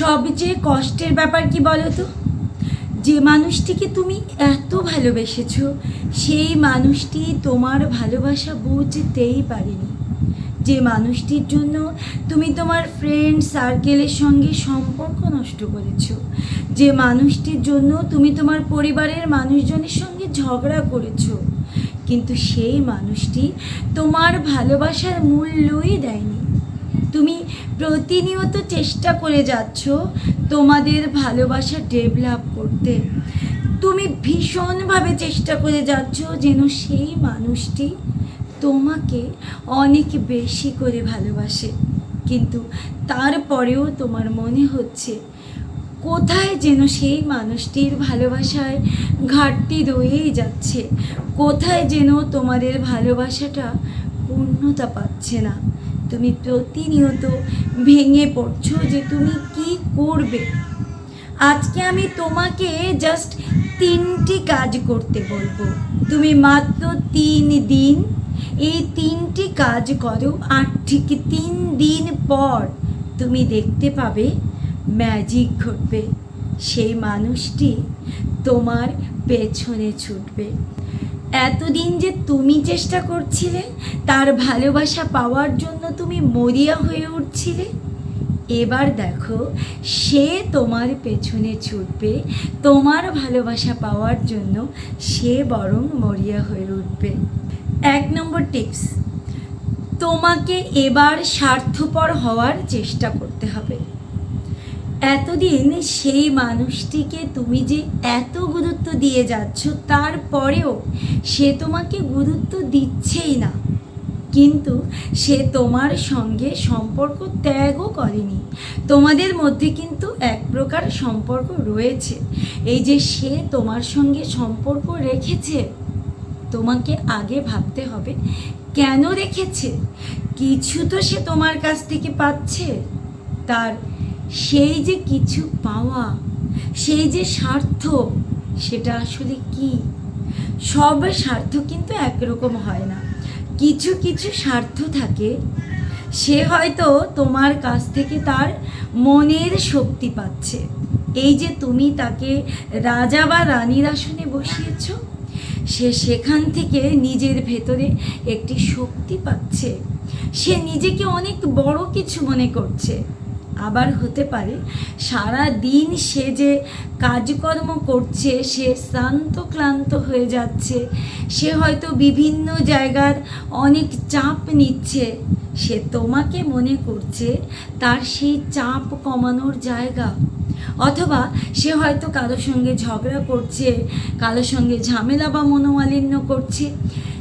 সবচেয়ে কষ্টের ব্যাপার কি বলো তো যে মানুষটিকে তুমি এত ভালোবেসেছো, সেই মানুষটি তোমার ভালোবাসা বুঝতেই পারেনি। যে মানুষটির জন্য তুমি তোমার ফ্রেন্ড সার্কেলের সঙ্গে সম্পর্ক নষ্ট করেছ, যে মানুষটির জন্য তুমি তোমার পরিবারের মানুষজনের সঙ্গে ঝগড়া করেছ, কিন্তু সেই মানুষটি তোমার ভালোবাসার মূল্যই দেয়নি। তুমি প্রতিনিয়ত চেষ্টা করে যাচ্ছ তোমাদের ভালোবাসা ডেভেলপ করতে। তুমি ভীষণভাবে চেষ্টা করে যাচ্ছ যেন সেই মানুষটি তোমাকে অনেক বেশি করে ভালোবাসে। কিন্তু তারপরেও তোমার মনে হচ্ছে, কোথায় যেন সেই মানুষটির ভালোবাসায় ঘাটতি রয়েই যাচ্ছে? কোথায় যেন তোমাদের ভালোবাসাটা পূর্ণতা পাচ্ছে না? তুমি প্রতিনিয়ত ভেঙে পড়ছো যে তুমি কি করবে। আজকে আমি তোমাকে জাস্ট তিনটি কাজ করতে বলব। তুমি মাত্র তিন দিন এই তিনটি কাজ করো, আর ঠিক তিন দিন পর তুমি দেখতে পাবে ম্যাজিক ঘটবে। সেই মানুষটি তোমার পেছনে ছুটবে। এতদিন যে তুমি চেষ্টা করছিলে, তার ভালোবাসা পাওয়ার জন্য তুমি মরিয়া হয়ে উঠছিলে, এবার দেখো, সে তোমার পেছনে ছুটবে, তোমার ভালোবাসা পাওয়ার জন্য সে বরং মরিয়া হয়ে উঠবে। এক নম্বর টিপস, তোমাকে এবার স্বার্থপর হওয়ার চেষ্টা করতে হবে। এতদিন সেই মানুষটিকে তুমি যে এত গুরুত্ব দিয়ে যাচ্ছ, তারপরেও সে তোমাকে গুরুত্ব দিচ্ছেই না। কিন্তু সে তোমার সঙ্গে সম্পর্ক ত্যাগও করেনি। তোমাদের মধ্যে কিন্তু এক প্রকার সম্পর্ক রয়েছে। এই যে সে তোমার সঙ্গে সম্পর্ক রেখেছে, তোমাকে আগে ভাবতে হবে, কেন রেখেছে? কিছু তো সে তোমার কাছ থেকে পাচ্ছে। তার সেই যে কিছু পাওয়া, সেই যে স্বার্থ, সেটা আসলে কি? সব স্বার্থ কিন্তু একরকম হয় না। কিছু কিছু স্বার্থ থাকে, সে হয়তো তোমার কাছ থেকে তার মনের শক্তি পাচ্ছে। এই যে তুমি তাকে রাজা বা রানীর আসনে বসিয়েছো, সে সেখান থেকে নিজের ভেতরে একটি শক্তি পাচ্ছে। সে নিজেকে অনেক বড় কিছু মনে করছে। আবার হতে পারে। সারা দিন সে যে কাজকর্ম করছে, সে শ্রান্ত ক্লান্ত হয়ে যাচ্ছে। সে হয়তো বিভিন্ন জায়গার অনেক চাপ নিচ্ছে। সে তোমাকে মনে করছে তার সেই চাপ কমানোর জায়গা। অথবা সে হয়তো কারও সঙ্গে ঝগড়া করছে কারোর সঙ্গে ঝামেলা বা মনোমালিন্য করছে।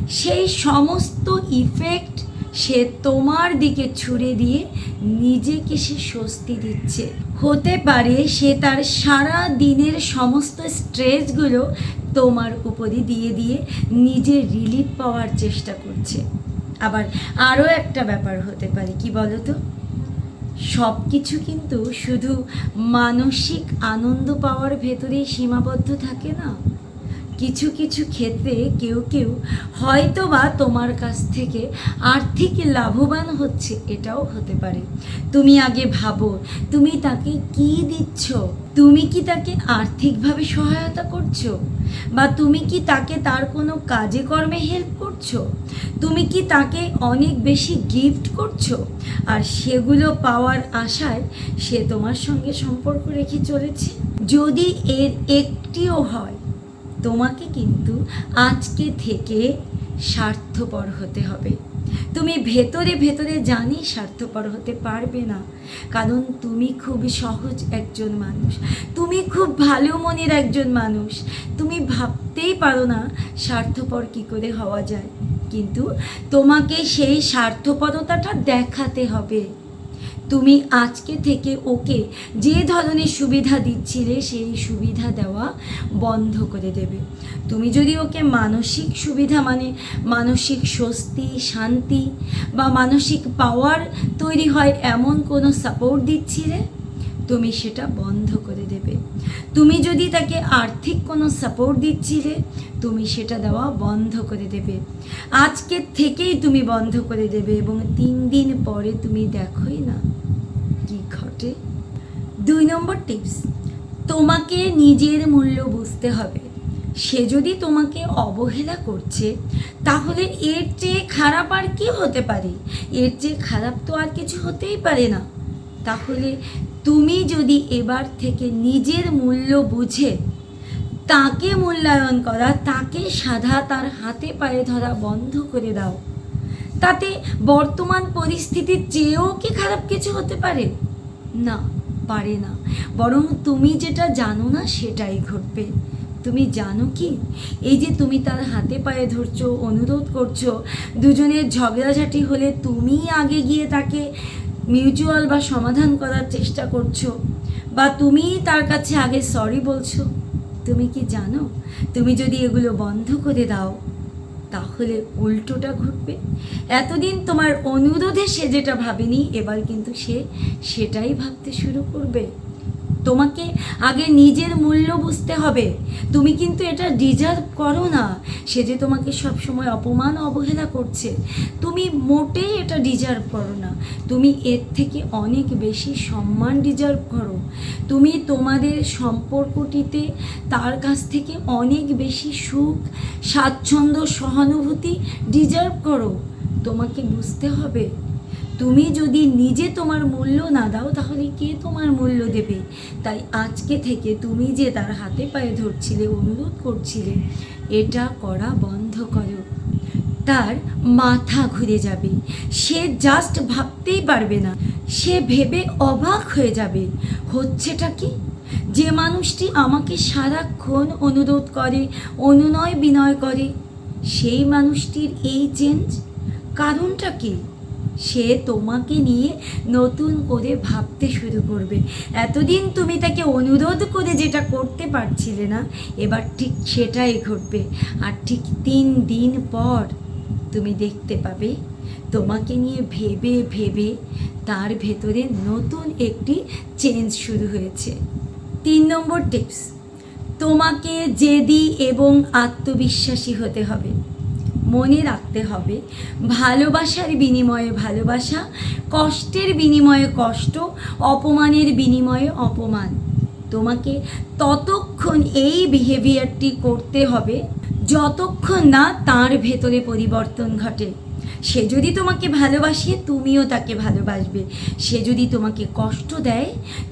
সেই সমস্ত ইফেক্ট সে তোমার দিকে ছুড়ে দিয়ে নিজেকে সে স্বস্তি দিচ্ছে। হতে পারে সে তার সারা দিনের সমস্ত স্ট্রেসগুলো তোমার উপরে দিয়ে দিয়ে নিজে রিলিফ পাওয়ার চেষ্টা করছে। আবার আরও একটা ব্যাপার হতে পারে, কি বলো তো সব কিছু কিন্তু শুধু মানসিক আনন্দ পাওয়ার ভেতরেই সীমাবদ্ধ থাকে না। কিছু কিছু ক্ষেত্রে কেউ কেউ হয়তো বা তোমার কাছ থেকে আর্থিক লাভবান হচ্ছে, এটাও হতে পারে। তুমি আগে ভাবো, তুমি তাকে কি দিচ্ছ? তুমি কি তাকে আর্থিকভাবে সহায়তা করছ? বা তুমি কি তাকে তার কোনো কাজে কর্মে হেল্প করছ? তুমি কি তাকে অনেক বেশি গিফট করছ? আর সেগুলো পাওয়ার আশায় সে তোমার সঙ্গে সম্পর্ক রেখে চলেছে? যদি এর একটিও হয় তোমাকে কিন্তু আজকে থেকে স্বার্থপর হতে হবে। তুমি ভেতরে ভেতরে জানি স্বার্থপর হতে পারবে না, কারণ তুমি খুব সহজ একজন মানুষ। তুমি খুব ভালো মনের একজন মানুষ। তুমি ভাবতেই পারো না স্বার্থপর কি করে হওয়া যায়। কিন্তু তোমাকে সেই স্বার্থপরতাটা দেখাতে হবে। তুমি আজকে থেকে ওকে যে ধরনের সুবিধা দিচ্ছিলে সেই সুবিধা দেওয়া বন্ধ করে দেবে। তুমি যদি ওকে মানসিক সুবিধা মানে মানসিক স্বস্তি, শান্তি বা মানসিক পাওয়ার তৈরি হয়, এমন কোনো সাপোর্ট দিচ্ছিলে? তুমি সেটা বন্ধ করে দেবে। তুমি যদি তাকে আর্থিক কোনো সাপোর্ট দিচ্ছিলে, তুমি সেটা দেওয়া বন্ধ করে দেবে। আজকের থেকেই তুমি বন্ধ করে দেবে এবং তিন দিন পরে তুমি দেখোই না কি ঘটে। দুই নম্বর টিপস তোমাকে নিজের মূল্য বুঝতে হবে। সে যদি তোমাকে অবহেলা করছে, তাহলে এর চেয়ে খারাপ আর কি হতে পারে? এর চেয়ে খারাপ তো আর কিছু হতেই পারে না। তাহলে তুমি যদি এবার থেকে নিজের মূল্য বুঝে তাকে মূল্যায়ন করা, তাকে সাধা তার হাতে পায়ে ধরা বন্ধ করে দাও। তাতে বর্তমান পরিস্থিতির চেয়েও কি খারাপ কিছু হতে পারে? না পারে না। বরং তুমি যেটা জানো না সেটাই ঘটবে। তুমি জানো কি? এই যে তুমি তার হাতে পায়ে ধরছো, অনুরোধ করছ, দুজনের ঝগড়াঝাটি হলে তুমি আগে গিয়ে তাকে মিউচুয়াল বা সমাধান করার চেষ্টা করছ? বা তুমি তার কাছে আগে সরি বলছো? তুমি কি জানো? তুমি যদি এগুলো বন্ধ করে দাও, তাহলে উল্টোটা ঘটবে। এতদিন তোমার অনুরোধে সে যেটা ভাবেনি, এবার কিন্তু সে সেটাই ভাবতে শুরু করবে। তোমাকে আগে নিজের মূল্য বুঝতে হবে। তুমি কিন্তু এটা ডিজার্ভ করো না। সে যে তোমাকে সবসময় অপমান অবহেলা করছে, তুমি মোটেই এটা ডিজার্ভ করো না। তুমি এর থেকে অনেক বেশি সম্মান ডিজার্ভ করো। তুমি তোমাদের সম্পর্কটিতে তার কাছ থেকে অনেক বেশি সুখ, স্বাচ্ছন্দ্য, সহানুভূতি ডিজার্ভ করো। তোমাকে বুঝতে হবে তুমি যদি নিজে তোমার মূল্য না দাও, তাহলে কে তোমার মূল্য দেবে? তাই আজকে থেকে তুমি যে তার হাতে পায়ে ধরছিলে, অনুরোধ করছিলে, এটা করা বন্ধ করো। তার মাথা ঘুরে যাবে। সে জাস্ট ভাবতেই পারবে না। সে ভেবে অবাক হয়ে যাবে। হচ্ছেটা কি? যে মানুষটি আমাকে সারাক্ষণ অনুরোধ করে অনুনয় বিনয় করে, সেই মানুষটির এই চেঞ্জ কারণটা কি? সে তোমাকে নিয়ে নতুন করে ভাবতে শুরু করবে। এতদিন তুমি তাকে অনুরোধ করে যেটা করতে পারছিলে না, এবার ঠিক সেটাই ঘটবে। আর ঠিক তিন দিন পর তুমি দেখতে পাবে, তোমাকে নিয়ে ভেবে ভেবে তার ভেতরে নতুন একটি চেঞ্জ শুরু হয়েছে। তিন নম্বর টিপস তোমাকে জেদি এবং আত্মবিশ্বাসী হতে হবে। মনে রাখতে হবে। ভালোবাসার বিনিময়ে ভালোবাসা, কষ্টের বিনিময়ে কষ্ট, অপমানের বিনিময়ে অপমান। তোমাকে ততক্ষণ এই বিহেভিয়ারটি করতে হবে, যতক্ষণ না তার ভেতরে পরিবর্তন ঘটে। সে যদি তোমাকে ভালোবাসে, তুমিও তাকে ভালোবাসবে। সে যদি তোমাকে কষ্ট দেয়,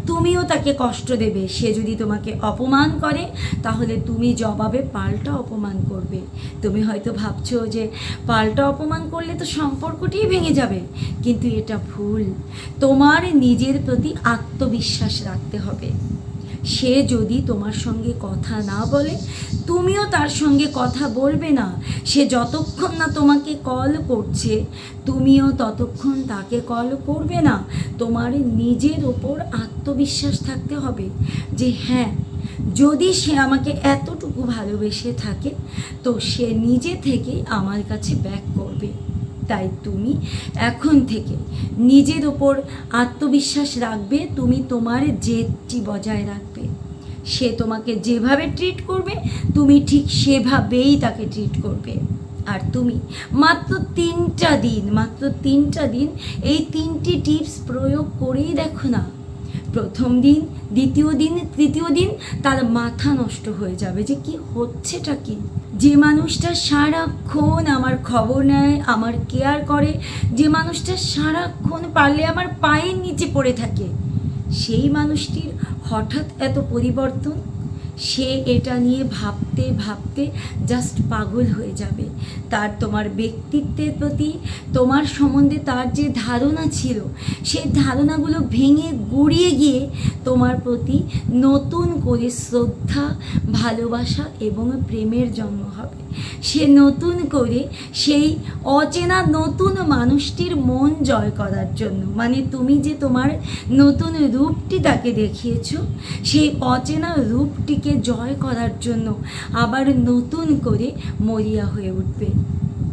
তুমিও তাকে কষ্ট দেবে। সে যদি তোমাকে অপমান করে, তাহলে তুমি জবাবে পাল্টা অপমান করবে। তুমি হয়তো ভাবছ যে পাল্টা অপমান করলে তো সম্পর্কটিই ভেঙে যাবে, কিন্তু এটা ভুল। তোমার নিজের প্রতি আত্মবিশ্বাস রাখতে হবে। সে যদি তোমার সঙ্গে কথা না বলে, তুমিও তার সঙ্গে কথা বলবে না। সে যতক্ষণ না তোমাকে কল করছে, তুমিও ততক্ষণ তাকে কল করবে না। তোমার নিজের ওপর আত্মবিশ্বাস থাকতে হবে যে হ্যাঁ যদি সে আমাকে এতটুকু ভালোবেসে থাকে, তো সে নিজে থেকেই আমার কাছে ব্যাক করবে। তাই তুমি এখন থেকে নিজের ওপর আত্মবিশ্বাস রাখবে, তুমি তোমার জেদটি বজায় রাখবে। সে তোমাকে যেভাবে ট্রিট করবে, তুমি ঠিক সেভাবেই তাকে ট্রিট করবে। আর তুমি মাত্র তিনটা দিন, মাত্র তিনটা দিন এই তিনটি টিপস প্রয়োগ করেই দেখো না। প্রথম দিন, দ্বিতীয় দিন, তৃতীয় দিন তার মাথা নষ্ট হয়ে যাবে। যে কি হচ্ছেটা কি? যে মানুষটা সারাক্ষণ আমার খবর নেয়, আমার কেয়ার করে, যে মানুষটা সারাক্ষণ পারলে আমার পায়ের নিচে পড়ে থাকে, সেই মানুষটির হঠাৎ এত পরিবর্তন? সে এটা নিয়ে ভাবতে ভাবতে জাস্ট পাগল হয়ে যাবে। তার তোমার ব্যক্তিত্বের প্রতি, তোমার সম্বন্ধে তার যে ধারণা ছিল, সেই ধারণাগুলো ভেঙে গুড়িয়ে গিয়ে তোমার প্রতি নতুন করে শ্রদ্ধা, ভালোবাসা এবং প্রেমের জন্ম হবে। সে নতুন করে সেই অচেনা নতুন মানুষটির মন জয় করার জন্য। মানে তুমি যে তোমার নতুন রূপটি তাকে দেখিয়েছো, সেই অচেনা রূপটিকে জয় করার জন্য আবার নতুন করে মরিয়া হয়ে উঠবে।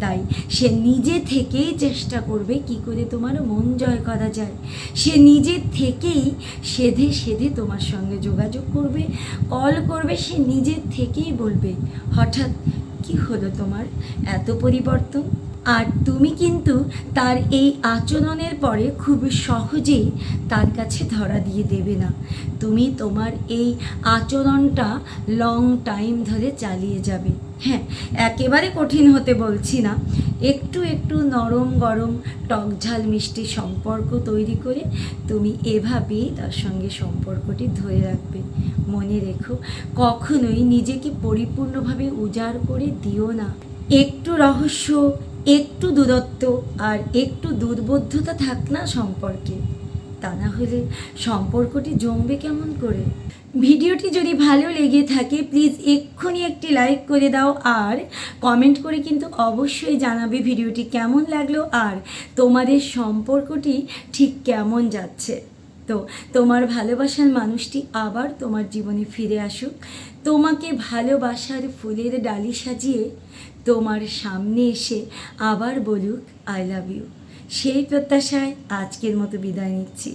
তাই সে নিজে থেকেই চেষ্টা করবে কি করে তোমার মন জয় করা যায়। সে নিজে থেকেই সেধে সেধে তোমার সঙ্গে যোগাযোগ করবে, কল করবে, সে নিজে থেকেই বলবে, হঠাৎ কি হলো তোমার? এত পরিবর্তন? আর তুমি কিন্তু তার এই আচরণের পরে খুব সহজেই তার কাছে ধরা দিয়ে দেবে না। তুমি তোমার এই আচরণটা লং টাইম ধরে চালিয়ে যাবে। হ্যাঁ একেবারে কঠিন হতে বলছি না। একটু একটু নরম গরম টক ঝাল মিষ্টি সম্পর্ক তৈরি করে তুমি এভাবেই তার সঙ্গে সম্পর্কটি ধরে রাখবে। মনে রেখো, কখনোই নিজেকে পরিপূর্ণভাবে উজাড় করে দিও না। একটু রহস্য, একটু দূরত্ব আর একটু দুর্বোধ্যতা থাক না সম্পর্কে। তা না হলে সম্পর্কটি জমবে কেমন করে? ভিডিওটি যদি ভালো লেগে থাকে প্লিজ এক্ষুনি একটি লাইক করে দাও আর কমেন্ট করে কিন্তু অবশ্যই জানাবে ভিডিওটি কেমন লাগল আর তোমাদের সম্পর্কটি ঠিক কেমন যাচ্ছে। তো তোমার ভালোবাসার মানুষটি আবার তোমার জীবনে ফিরে আসুক। তোমাকে ভালোবাসার ফুলের ডালি সাজিয়ে তোমার সামনে এসে আবার বলুক আই লাভ ইউ সেই প্রত্যাশায় আজকের মতো বিদায় নিচ্ছি।